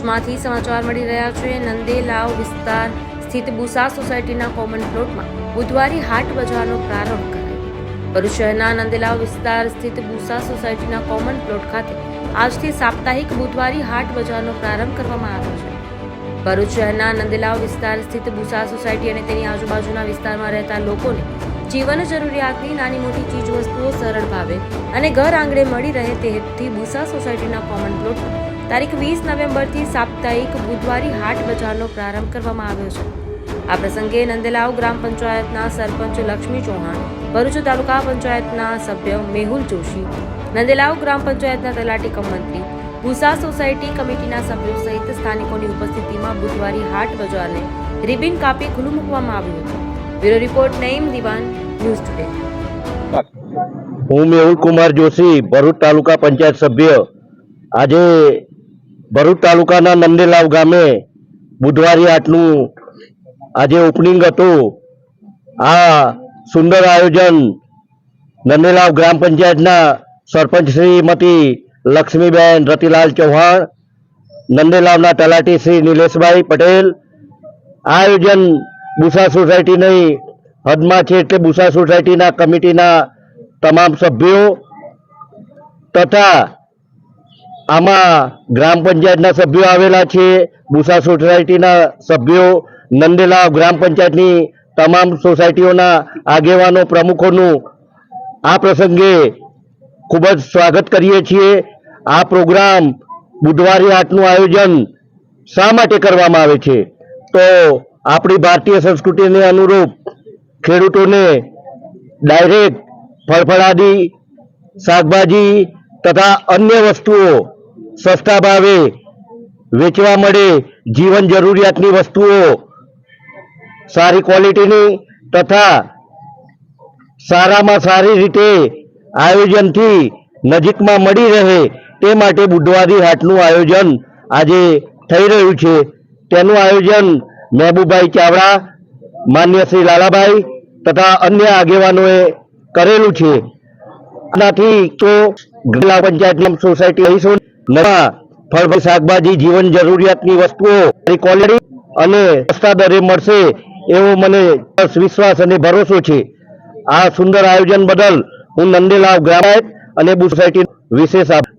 ભરૂચમાંથી સમાચાર મળી રહ્યા છે. નંદેલાવ વિસ્તાર સ્થિત બુસા સોસાયટીના કોમન પ્લોટમાં બુધવારી હાટ બજારનો પ્રારંભ કરાયો ભરૂચ શહેરના નંદેલાવ વિસ્તાર સ્થિત બુસા સોસાયટીના કોમન પ્લોટ ખાતે આજથી સાપ્તાહિક બુધવારી હાટ બજારનો પ્રારંભ કરવામાં આવ્યો છે. ભરૂચ શહેરના નંદેલાવ વિસ્તાર સ્થિત બુસા સોસાયટી અને તેની આજુબાજુના વિસ્તારમાં રહેતા લોકોને જીવન જરૂરિયાતની નાની મોટી ચીજ વસ્તુઓ સરળ ભાવે અને ઘર આંગણે મળી રહે તે હેતુથી બુસા સોસાયટીના કોમન પ્લોટમાં તારીખ વીસ નવેમ્બરથી સાપ્તાહિક બુધવારી હાટ બજારનો પ્રારંભ કરવામાં આવ્યો છે. આ પ્રસંગે નંદેલાવ ગ્રામ પંચાયતના સરપંચ લક્ષ્મી ચૌહાણ, ભરૂચ તાલુકા પંચાયતના સભ્ય મેહુલ જોશી, નંદેલાવ ગ્રામ પંચાયતના તલાટી કમ ભૂસા સોસાયટી કમિટીના સભ્યો સહિત સ્થાનિકોની ઉપસ્થિતિમાં બુધવારી હાટ બજારને રિબિન કાપી ખુલ્લું મૂકવામાં આવ્યું હતું. બ્યુરો રિપોર્ટ નઈમ દિવાન, ન્યૂઝ ટુડે. હું મેહુલ કુમાર જોશી, ભરૂચ તાલુકા પંચાયત સભ્ય. આજે ભરૂચ તાલુકાના નંદેલાવ ગામે બુધવારી હાટનું આજે ઓપનિંગ હતું. આ સુંદર આયોજન નંદેલાવ ગ્રામ પંચાયતના સરપંચ શ્રીમતી લક્ષ્મીબેન રતિલાલ ચૌહાણ, નંદેલાવના તલાટી શ્રી નિલેશભાઈ પટેલ આ આયોજન બુસા સોસાયટીની હદમાં છે એટલે બુસા સોસાયટીના કમિટીના તમામ સભ્યો તથા આમાં ગ્રામ પંચાયતના સભ્યો આવેલા છે, બુસા સોસાયટીના સભ્યો, નંદેલાવ ગ્રામ પંચાયતની તમામ સોસાયટીઓના આગેવાનો પ્રમુખોનું આ પ્રસંગે ખૂબ જ સ્વાગત કરીએ છીએ. આ પ્રોગ્રામ બુધવારે આટનું આયોજન શા માટે કરવામાં આવે છે? તો આપણી ભારતીય સંસ્કૃતિને અનુરૂપ ખેડૂતોને ડાયરેક્ટ ફળફળાદી, શાકભાજી તથા અન્ય વસ્તુઓ સસ્તા ભાવે વેચવા મળે જીવન જરૂરિયાતની વસ્તુઓ. સારી ક્વોલિટીની તથા સારામાં સારી રીતે આયોજનથી નજીકમાં મળી રહે તે માટે બુધવારી હાટનું આયોજન આજે થઈ રહ્યું છે. તેનું આયોજન મહેબુભાઈ ચાવડા, માન્ય શ્રી લાલાભાઈ તથા અન્ય આગેવાનોએ કરેલું છે. આનાથી તો જિલ્લા પંચાયત સોસાયટી રહીશું ફળ શાકભાજી, જીવન જરૂરિયાતની વસ્તુઓ ક્વોલિટી અને સસ્તા દરે મળશે એવો મને વિશ્વાસ અને ભરોસો છે. આ સુંદર આયોજન બદલ હું નંદેલાવ ગ્રામ અને સોસાયટી વિશેષ આભાર.